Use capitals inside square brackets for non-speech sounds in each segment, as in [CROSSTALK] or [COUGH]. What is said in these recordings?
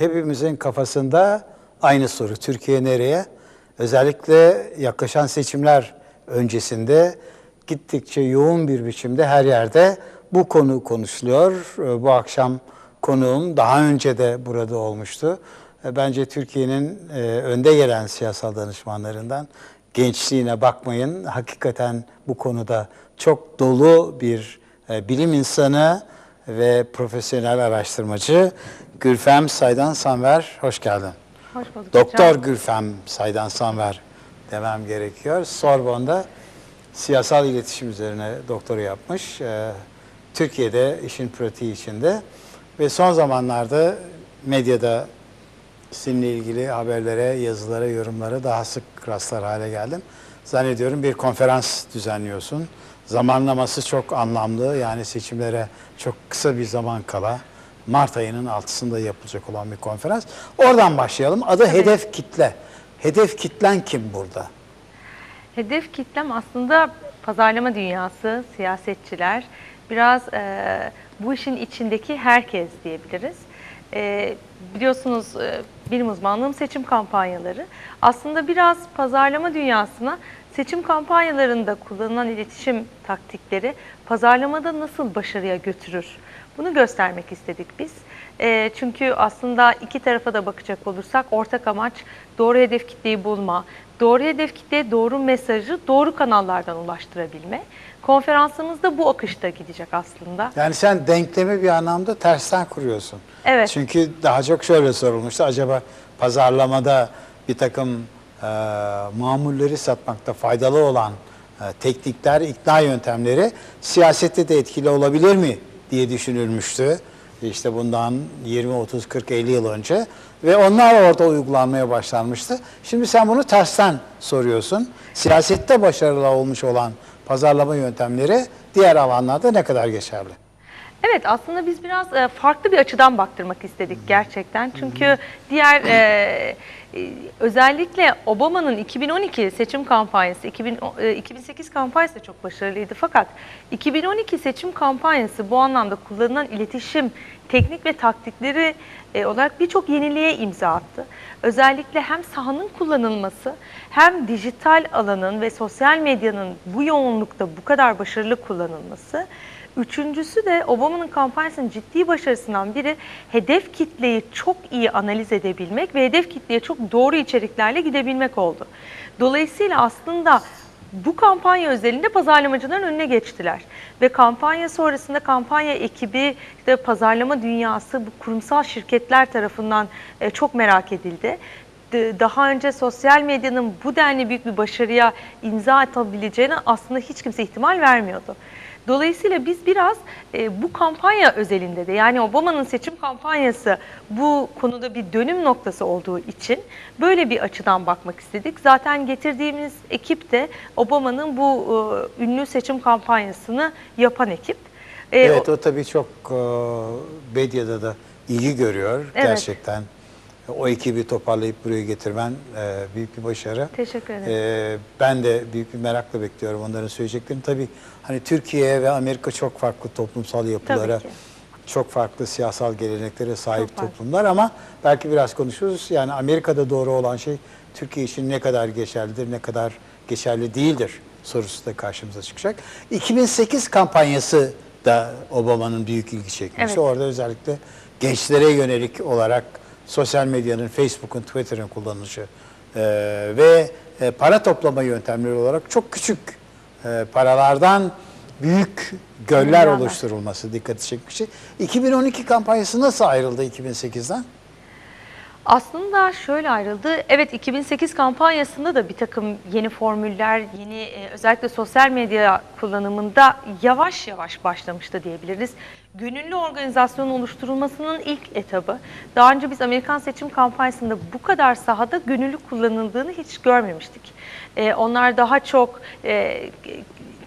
Evet hepimizin kafasında aynı soru. Türkiye nereye? Özellikle yaklaşan seçimler öncesinde gittikçe yoğun bir biçimde her yerde bu konu konuşuluyor. Ee, Bu akşam konuğum daha önce de burada olmuştu. Ee, Bence Türkiye'nin e, önde gelen siyasal danışmanlarından gençliğine bakmayın. Hakikaten bu konuda çok dolu bir e, bilim insanı ve profesyonel araştırmacı Gülfem Saydan Sanver. Hoş geldin. Hoş bulduk Doktor hocam. Gülfem Saydan Sanver demem gerekiyor. Sorbon'da siyasal iletişim üzerine doktora yapmış. Ee, Türkiye'de işin pratiği içinde ve son zamanlarda medyada sizinle ilgili haberlere, yazılara, yorumlara daha sık rastlar hale geldim. Zannediyorum bir konferans düzenliyorsun. Zamanlaması çok anlamlı. Yani seçimlere çok kısa bir zaman kala Mart ayının 6'sında yapılacak olan bir konferans. Oradan başlayalım. Adı Hedef Kitle. Hedef kitlen kim burada? Hedef kitlem aslında pazarlama dünyası, siyasetçiler, biraz e, bu işin içindeki herkes diyebiliriz. E, biliyorsunuz e, benim uzmanlığım seçim kampanyaları. Aslında biraz pazarlama dünyasına seçim kampanyalarında kullanılan iletişim taktikleri pazarlamada nasıl başarıya götürür? Bunu göstermek istedik biz. E, çünkü aslında iki tarafa da bakacak olursak ortak amaç doğru hedef kitleyi bulma, doğru hedef kitleye doğru mesajı doğru kanallardan ulaştırabilme. Konferansımız da bu akışta gidecek aslında. Yani sen denklemi bir anlamda tersten kuruyorsun. Evet. Çünkü daha çok şöyle sorulmuştu. Acaba pazarlamada bir takım e, mamulleri satmakta faydalı olan e, teknikler, ikna yöntemleri siyasette de etkili olabilir mi diye düşünülmüştü. İşte bundan 20, 30, 40, 50 yıl önce ve onlar orada uygulanmaya başlanmıştı. Şimdi sen bunu tersten soruyorsun. Siyasette başarılı olmuş olan pazarlama yöntemleri diğer alanlarda ne kadar geçerli? Evet aslında biz biraz e, farklı bir açıdan baktırmak istedik gerçekten. Çünkü diğer e, e, özellikle Obama'nın 2012 seçim kampanyası, 2000, e, 2008 kampanyası da çok başarılıydı. Fakat 2012 seçim kampanyası bu anlamda kullanılan iletişim teknik ve taktikleri olarak birçok yeniliğe imza attı. Özellikle hem sahanın kullanılması hem dijital alanın ve sosyal medyanın bu yoğunlukta bu kadar başarılı kullanılması Üçüncüsü de Obama'nın kampanyasının ciddi başarısından biri hedef kitleyi çok iyi analiz edebilmek ve hedef kitleye çok doğru içeriklerle gidebilmek oldu. Dolayısıyla aslında bu kampanya özelinde pazarlamacıların önüne geçtiler. Ve kampanya sonrasında kampanya ekibi, işte pazarlama dünyası, bu kurumsal şirketler tarafından e, çok merak edildi daha önce sosyal medyanın bu denli büyük bir başarıya imza atabileceğine aslında hiç kimse ihtimal vermiyordu. Dolayısıyla biz biraz e, bu kampanya özelinde de yani Obama'nın seçim kampanyası bu konuda bir dönüm noktası olduğu için böyle bir açıdan bakmak istedik. Zaten getirdiğimiz ekip de Obama'nın bu e, ünlü seçim kampanyasını yapan ekip. E, Evet o tabii çok e, medyada da ilgi görüyor Evet. gerçekten. O ekibi toparlayıp buraya getirmen e, büyük bir başarı. Teşekkür ederim. E, ben de büyük bir merakla bekliyorum onların söyleyeceklerini. Tabii hani Türkiye ve Amerika çok farklı toplumsal yapılara, çok farklı siyasal geleneklere sahip Çok farklı. toplumlar ama belki biraz konuşuruz. Yani Amerika'da doğru olan şey Türkiye için ne kadar geçerlidir, ne kadar geçerli değildir sorusu da karşımıza çıkacak. 2008 kampanyası da Obama'nın büyük ilgi çekmişti. Evet. Orada özellikle gençlere yönelik olarak sosyal medyanın, Facebook'un, Twitter'ın kullanılışı e, ve e, para toplama yöntemleri olarak çok küçük e, paralardan büyük göller oluşturulması dikkati çekmişti. 2012 kampanyası nasıl ayrıldı 2008'den? Aslında şöyle ayrıldı. Evet 2008 kampanyasında da bir takım yeni formüller, yeni e, özellikle sosyal medya kullanımında yavaş yavaş başlamıştı diyebiliriz. Gönüllü organizasyonun oluşturulmasının ilk etabı. Daha önce biz Amerikan seçim kampanyasında bu kadar sahada gönüllü kullanıldığını hiç görmemiştik. E, onlar daha çok e,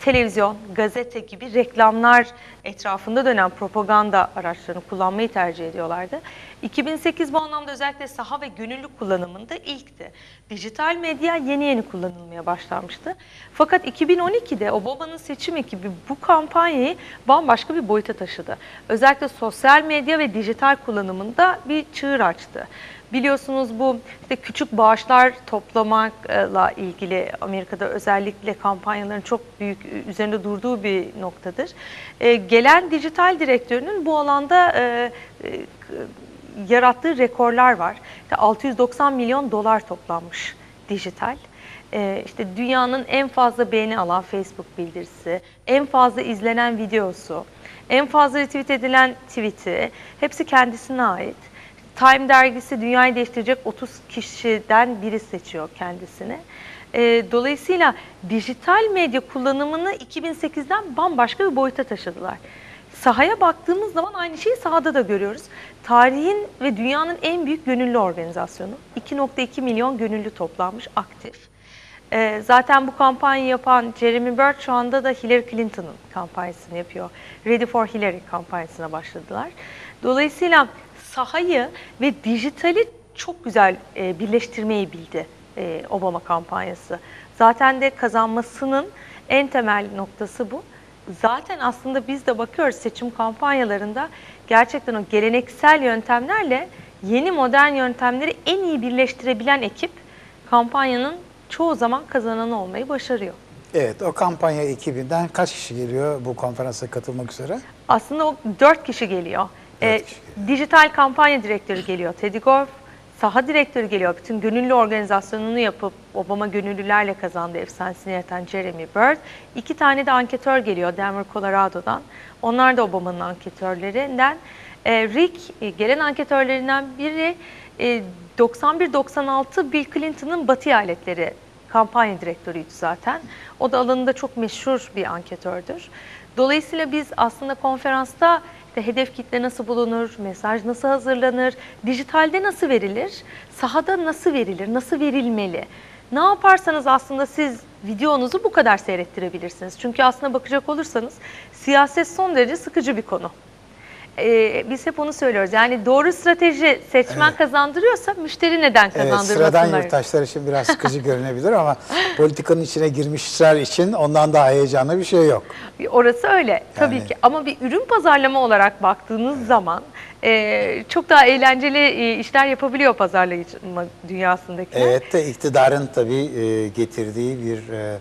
televizyon, gazete gibi reklamlar etrafında dönen propaganda araçlarını kullanmayı tercih ediyorlardı. 2008 bu anlamda özellikle saha ve gönüllü kullanımında ilkti. Dijital medya yeni yeni kullanılmaya başlanmıştı. Fakat 2012'de Obama'nın seçim ekibi bu kampanyayı bambaşka bir boyuta taşıdı. Özellikle sosyal medya ve dijital kullanımında bir çığır açtı. Biliyorsunuz bu işte küçük bağışlar toplamakla ilgili Amerika'da özellikle kampanyaların çok büyük üzerinde durduğu bir noktadır. Ee, gelen dijital direktörünün bu alanda e, e, yarattığı rekorlar var. İşte 690 milyon dolar toplanmış dijital. Ee, işte dünyanın en fazla beğeni alan Facebook bildirisi, en fazla izlenen videosu, en fazla retweet edilen tweet'i hepsi kendisine ait. Time dergisi dünyayı değiştirecek 30 kişiden biri seçiyor kendisini. Ee, dolayısıyla dijital medya kullanımını 2008'den bambaşka bir boyuta taşıdılar. Sahaya baktığımız zaman aynı şeyi sahada da görüyoruz. Tarihin ve dünyanın en büyük gönüllü organizasyonu. 2.2 milyon gönüllü toplanmış aktif. Ee, zaten bu kampanyayı yapan Jeremy Bird şu anda da Hillary Clinton'ın kampanyasını yapıyor. Ready for Hillary kampanyasına başladılar. Dolayısıyla sahayı ve dijitali çok güzel e, birleştirmeyi bildi e, Obama kampanyası. Zaten de kazanmasının en temel noktası bu. Zaten aslında biz de bakıyoruz seçim kampanyalarında gerçekten o geleneksel yöntemlerle yeni modern yöntemleri en iyi birleştirebilen ekip kampanyanın çoğu zaman kazananı olmayı başarıyor. Evet, o kampanya ekibinden kaç kişi geliyor bu konferansa katılmak üzere? Aslında o dört kişi geliyor. Dört Ee, kişi dijital kampanya direktörü geliyor Teddy Gorf, saha direktörü geliyor. Bütün gönüllü organizasyonunu yapıp Obama gönüllülerle kazandığı efsanesini yaratan Jeremy Bird. İki tane de anketör geliyor Denver, Colorado'dan. Onlar da Obama'nın anketörlerinden. Ee, Rick, e, gelen anketörlerinden biri e, 91-96 Bill Clinton'ın Batı eyaletleri kampanya direktörüydü zaten. O da alanında çok meşhur bir anketördür. Dolayısıyla biz aslında konferansta işte hedef kitle nasıl bulunur, mesaj nasıl hazırlanır, dijitalde nasıl verilir, sahada nasıl verilir, nasıl verilmeli? Ne yaparsanız aslında siz videonuzu bu kadar seyrettirebilirsiniz. Çünkü aslında bakacak olursanız siyaset son derece sıkıcı bir konu. Ee, biz hep onu söylüyoruz. Yani doğru strateji seçmen kazandırıyorsa müşteri neden Evet, kazandırmasınlar? sıradan yurttaşlar için biraz [LAUGHS] sıkıcı görünebilir ama politikanın içine girmişler için ondan daha heyecanlı bir şey yok. Orası öyle tabii Yani- ki ama bir ürün pazarlama olarak baktığınız zaman e, çok daha eğlenceli e, işler yapabiliyor pazarlayıcı dünyasındakiler. Evet de iktidarın tabii e, getirdiği bir e,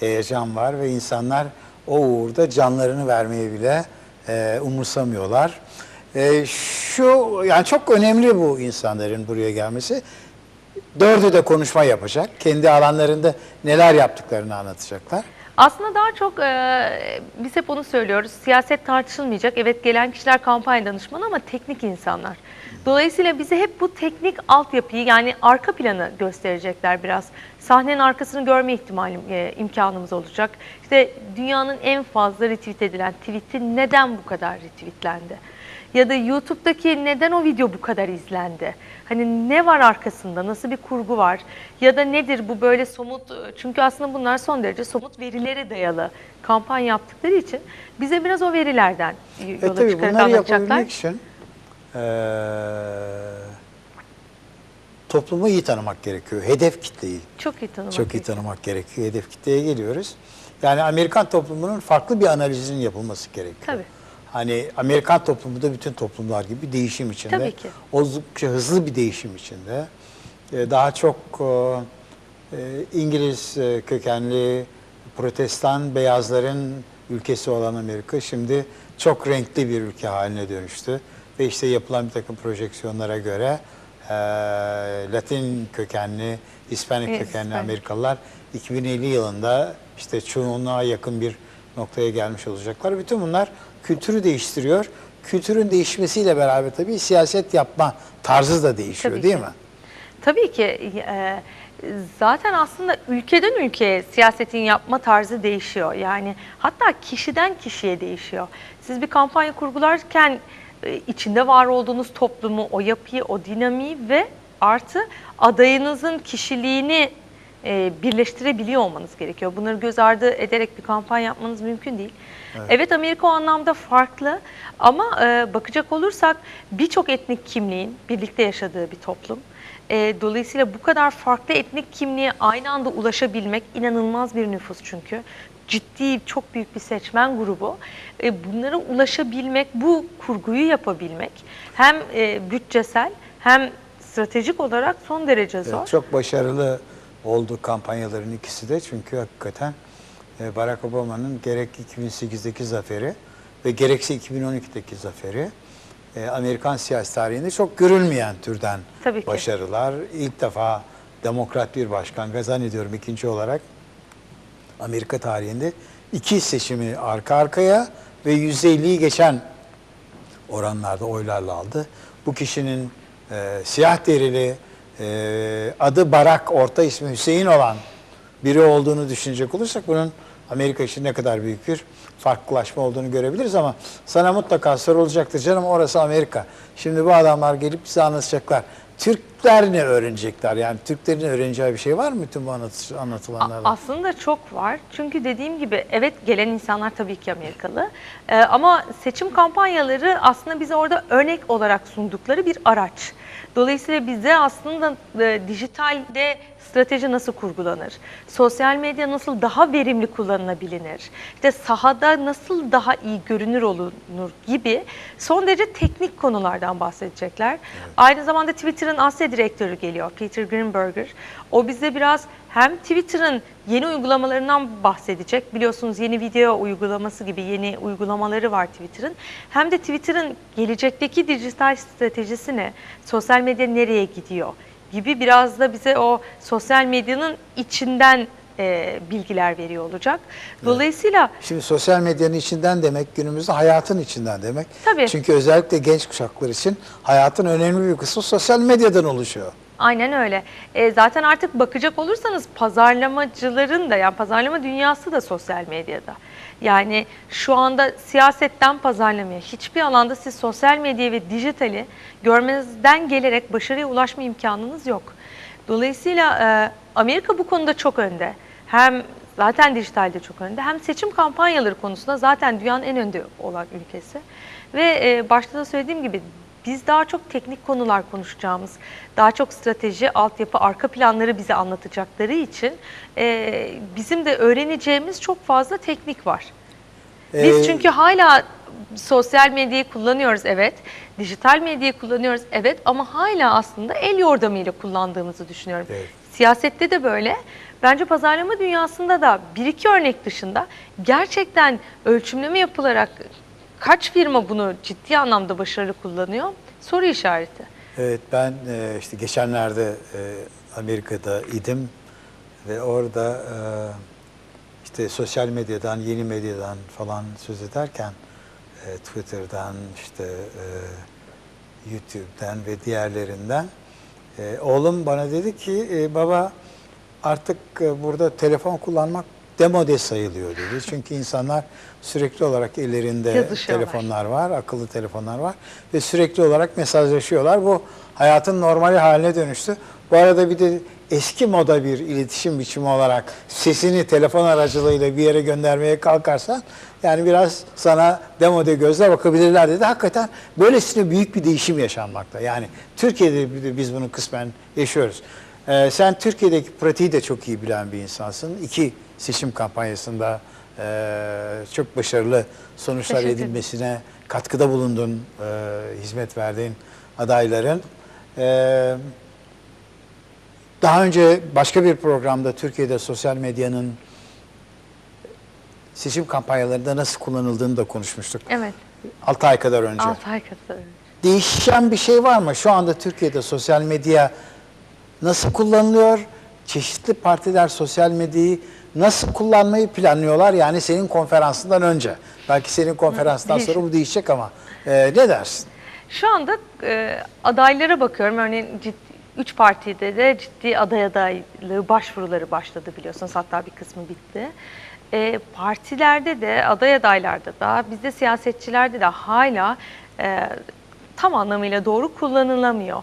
heyecan var ve insanlar o uğurda canlarını vermeyi bile e, umursamıyorlar. E, şu yani çok önemli bu insanların buraya gelmesi. Dördü de konuşma yapacak. Kendi alanlarında neler yaptıklarını anlatacaklar. Aslında daha çok e, biz hep onu söylüyoruz. Siyaset tartışılmayacak. Evet gelen kişiler kampanya danışmanı ama teknik insanlar. Dolayısıyla bize hep bu teknik altyapıyı yani arka planı gösterecekler biraz. Sahnenin arkasını görme ihtimali e, imkanımız olacak. İşte dünyanın en fazla retweet edilen tweet'i neden bu kadar retweetlendi? Ya da YouTube'daki neden o video bu kadar izlendi? Hani ne var arkasında? Nasıl bir kurgu var? Ya da nedir bu böyle somut? Çünkü aslında bunlar son derece somut verilere dayalı kampanya yaptıkları için bize biraz o verilerden E yola tabii çıkarak bunları anlatacaklar. yapabilmek için toplumu iyi tanımak gerekiyor. Hedef kitleyi Çok iyi tanımak çok iyi gerekiyor. tanımak gerekiyor. Hedef kitleye geliyoruz. Yani Amerikan toplumunun farklı bir analizinin yapılması gerekiyor. Tabii. Hani Amerikan toplumu da bütün toplumlar gibi değişim içinde. Tabii ki. Oldukça hızlı bir değişim içinde. Ee, Daha çok e, e, İngiliz e, kökenli protestan beyazların ülkesi olan Amerika şimdi çok renkli bir ülke haline dönüştü. Ve işte yapılan bir takım projeksiyonlara göre e, Latin kökenli, Hispanik Evet, kökenli Hispanik. Amerikalılar 2050 yılında işte çoğunluğa yakın bir noktaya gelmiş olacaklar. Bütün bunlar kültürü değiştiriyor. Kültürün değişmesiyle beraber tabii siyaset yapma tarzı da değişiyor Tabii değil ki. mi? Tabii ki e, zaten aslında ülkeden ülkeye siyasetin yapma tarzı değişiyor. Yani hatta kişiden kişiye değişiyor. Siz bir kampanya kurgularken e, içinde var olduğunuz toplumu, o yapıyı, o dinamiği ve artı adayınızın kişiliğini e, birleştirebiliyor olmanız gerekiyor. Bunları göz ardı ederek bir kampanya yapmanız mümkün değil. Evet, Amerika o anlamda farklı ama e, bakacak olursak birçok etnik kimliğin birlikte yaşadığı bir toplum. E, dolayısıyla bu kadar farklı etnik kimliğe aynı anda ulaşabilmek inanılmaz bir nüfus çünkü. Ciddi, çok büyük bir seçmen grubu. E, bunlara ulaşabilmek, bu kurguyu yapabilmek hem e, bütçesel hem stratejik olarak son derece zor. Evet, çok başarılı oldu kampanyaların ikisi de çünkü hakikaten e, Barack Obama'nın gerek 2008'deki zaferi ve gerekse 2012'deki zaferi e, Amerikan siyasi tarihinde çok görülmeyen türden Tabii ki. başarılar. İlk defa demokrat bir başkan ve zannediyorum ikinci olarak Amerika tarihinde iki seçimi arka arkaya ve %50'yi geçen oranlarda oylarla aldı. Bu kişinin e, siyah derili, e, adı Barak, orta ismi Hüseyin olan biri olduğunu düşünecek olursak bunun Amerika için ne kadar büyük bir farklılaşma olduğunu görebiliriz ama sana mutlaka sorulacaktır canım orası Amerika. Şimdi bu adamlar gelip bize anlatacaklar. Türkler ne öğrenecekler? Yani Türklerin öğreneceği bir şey var mı bütün bu anlatı- A- anlatılanlardan? Aslında çok var. Çünkü dediğim gibi evet gelen insanlar tabii ki Amerikalı. Ee, ama seçim kampanyaları aslında bize orada örnek olarak sundukları bir araç. Dolayısıyla bize aslında e, dijitalde strateji nasıl kurgulanır? Sosyal medya nasıl daha verimli kullanılabilir? İşte sahada nasıl daha iyi görünür olunur gibi son derece teknik konulardan bahsedecekler. Aynı zamanda Twitter'ın Asya direktörü geliyor, Peter Greenberger. O bize biraz hem Twitter'ın yeni uygulamalarından bahsedecek. Biliyorsunuz yeni video uygulaması gibi yeni uygulamaları var Twitter'ın. Hem de Twitter'ın gelecekteki dijital stratejisi ne? Sosyal medya nereye gidiyor? gibi biraz da bize o sosyal medyanın içinden e, bilgiler veriyor olacak. Dolayısıyla Şimdi sosyal medyanın içinden demek günümüzde hayatın içinden demek. Tabii. Çünkü özellikle genç kuşaklar için hayatın önemli bir kısmı sosyal medyadan oluşuyor. Aynen öyle. E, zaten artık bakacak olursanız pazarlamacıların da yani pazarlama dünyası da sosyal medyada. Yani şu anda siyasetten pazarlamaya hiçbir alanda siz sosyal medyayı ve dijitali görmezden gelerek başarıya ulaşma imkanınız yok. Dolayısıyla e, Amerika bu konuda çok önde. Hem zaten dijitalde çok önde hem seçim kampanyaları konusunda zaten dünyanın en önde olan ülkesi. Ve e, başta da söylediğim gibi biz daha çok teknik konular konuşacağımız, daha çok strateji, altyapı, arka planları bize anlatacakları için e, bizim de öğreneceğimiz çok fazla teknik var. Biz Ee, çünkü hala sosyal medyayı kullanıyoruz evet, dijital medyayı kullanıyoruz evet ama hala aslında el yordamıyla kullandığımızı düşünüyorum. Evet. Siyasette de böyle. Bence pazarlama dünyasında da bir iki örnek dışında gerçekten ölçümleme yapılarak kaç firma bunu ciddi anlamda başarılı kullanıyor? Soru işareti. Evet ben e, işte geçenlerde e, Amerika'da idim ve orada e, işte sosyal medyadan, yeni medyadan falan söz ederken Twitter'dan, işte YouTube'dan ve diğerlerinden e, oğlum bana dedi ki e, baba artık e, burada telefon kullanmak demode sayılıyor dedi. [LAUGHS] Çünkü insanlar sürekli olarak ellerinde telefonlar var, akıllı telefonlar var ve sürekli olarak mesajlaşıyorlar. Bu hayatın normali haline dönüştü. Bu arada bir de eski moda bir iletişim biçimi olarak sesini telefon aracılığıyla bir yere göndermeye kalkarsan yani biraz sana demode gözle bakabilirler dedi. Hakikaten böylesine büyük bir değişim yaşanmakta. Yani Türkiye'de biz bunu kısmen yaşıyoruz. Ee, sen Türkiye'deki pratiği de çok iyi bilen bir insansın. İki seçim kampanyasında e, çok başarılı sonuçlar edilmesine katkıda bulundun, e, hizmet verdiğin adayların. E, daha önce başka bir programda Türkiye'de sosyal medyanın seçim kampanyalarında nasıl kullanıldığını da konuşmuştuk. Evet. 6 ay kadar önce. 6 ay kadar. Değişen bir şey var mı? Şu anda Türkiye'de sosyal medya nasıl kullanılıyor? Çeşitli partiler sosyal medyayı nasıl kullanmayı planlıyorlar? Yani senin konferansından önce. Belki senin konferanstan Değişik. sonra bu değişecek ama e, ne dersin? Şu anda e, adaylara bakıyorum. Örneğin ciddi, üç partide de ciddi aday adaylığı başvuruları başladı biliyorsunuz. Hatta bir kısmı bitti. E, partilerde de, aday adaylarda da, bizde siyasetçilerde de hala e, tam anlamıyla doğru kullanılamıyor.